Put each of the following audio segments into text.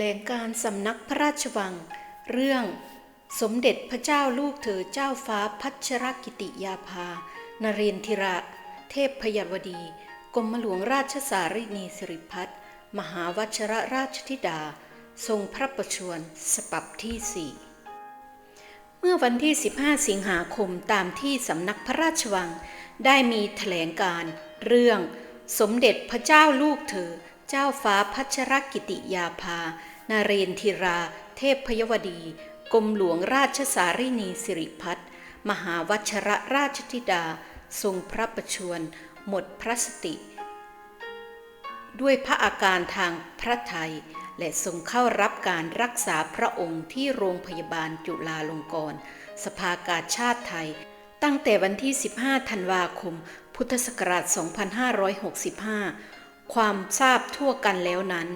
ลงการสำนักพระราชวัง เรื่อง สมเด็จพระเจ้าลูกเธอเจ้าฟ้าพัชรกิติยาภา นเรนทิระ เทพพยวดี กรมหลวงราชสารินีสิริพัฒน์มหาวัชรราชธิดา ทรงพระประชวรสปับที่สี่เมื่อวันที่ 15 สิงหาคมตามที่สำนักพระราชวัง ได้มีแถลงการ เรื่อง สมเด็จพระเจ้าลูกเธอ เจ้าฟ้าพัชรกิติยาภา นาเรนทิรา เทพพยวดี กรมหลวงราชสารินีสิริพัฒน์มหาวัชรราชธิดา ทรงพระประชวรหมดพระสติ ด้วยพระอาการทางพระไทย และทรงเข้ารับการรักษาพระองค์ที่โรงพยาบาลจุฬาลงกรณ์สภากาชาติไทย ตั้งแต่วันที่ 15 ธันวาคม พุทธศักราช 2565 ความทราบทั่วกันแล้วนั้น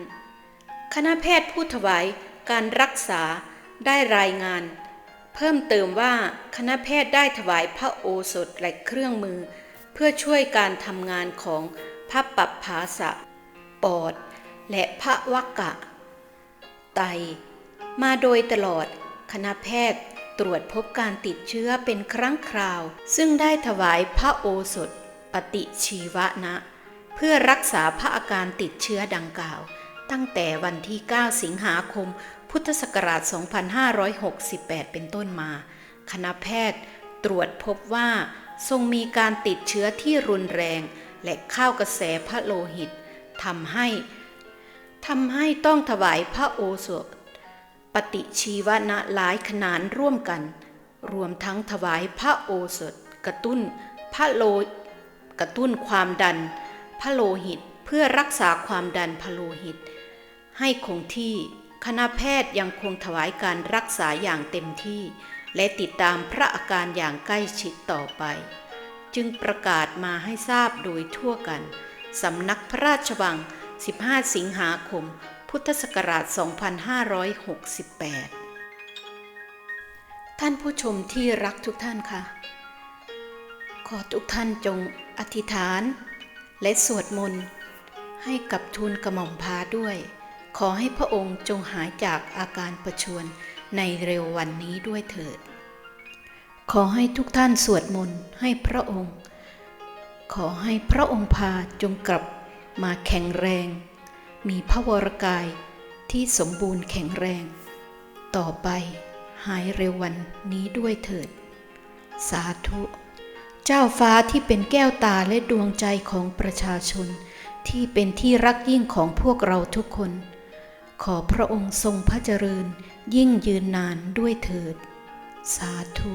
คณะแพทย์ผู้ถวายการรักษาได้รายงาน เพิ่มเติมว่าคณะแพทย์ได้ถวายพระโอสถและเครื่องมือ เพื่อช่วยการทำงานของพระปัปภาสะปอด และพระวกะ ไต มาโดยตลอดคณะแพทย์ตรวจพบการติดเชื้อเป็นครั้งคราว ซึ่งได้ถวายพระโอสถปฏิชีวนะ พื่อรักษาพระอาการติดเชื้อดังกล่าว ตั้งแต่วันที่ 9 สิงหาคม พุทธศักราช 2568 เป็นต้นมา คณะแพทย์ตรวจพบว่าทรงมีการติดเชื้อที่รุนแรง และเข้ากระแสพระโลหิตทำให้ทำให้ต้องถวายพระโอสถ ปฏิชีวนะหลายขนานร่วมกัน รวมทั้งถวายพระโอสถ กระตุ้นพระโลกระตุ้นความดัน พระโลหิตเพื่อรักษาความดันพระโลหิต ให้คงที่คณะแพทย์ยังคงถวายการรักษาอย่างเต็มที่ และติดตามพระอาการอย่างใกล้ชิดต่อไป จึงประกาศมาให้ทราบโดยทั่วกันสำนักพระราชวัง 15 สิงหาคม พุทธศักราช 2568 ท่านผู้ชมที่รักทุกท่านค่ะ ขอทุกท่านจงอธิษฐาน และสวดมนต์ให้กับทูลกระหม่อมพาด้วย ขอให้พระองค์จงหายจากอาการประชวรในเร็ววันนี้ด้วยเถิด ขอให้ทุกท่านสวดมนต์ให้พระองค์ ขอให้พระองค์พาจงกลับมาแข็งแรง มีพระวรกายที่สมบูรณ์แข็งแรง ต่อไปหายเร็ววันนี้ด้วยเถิด สาธุ เจ้าฟ้าที่เป็นแก้วตาและดวงใจของประชาชน ที่เป็นที่รักยิ่งของพวกเราทุกคน ขอพระองค์ทรงพระเจริญยิ่งยืนนานด้วยเถิด สาธุ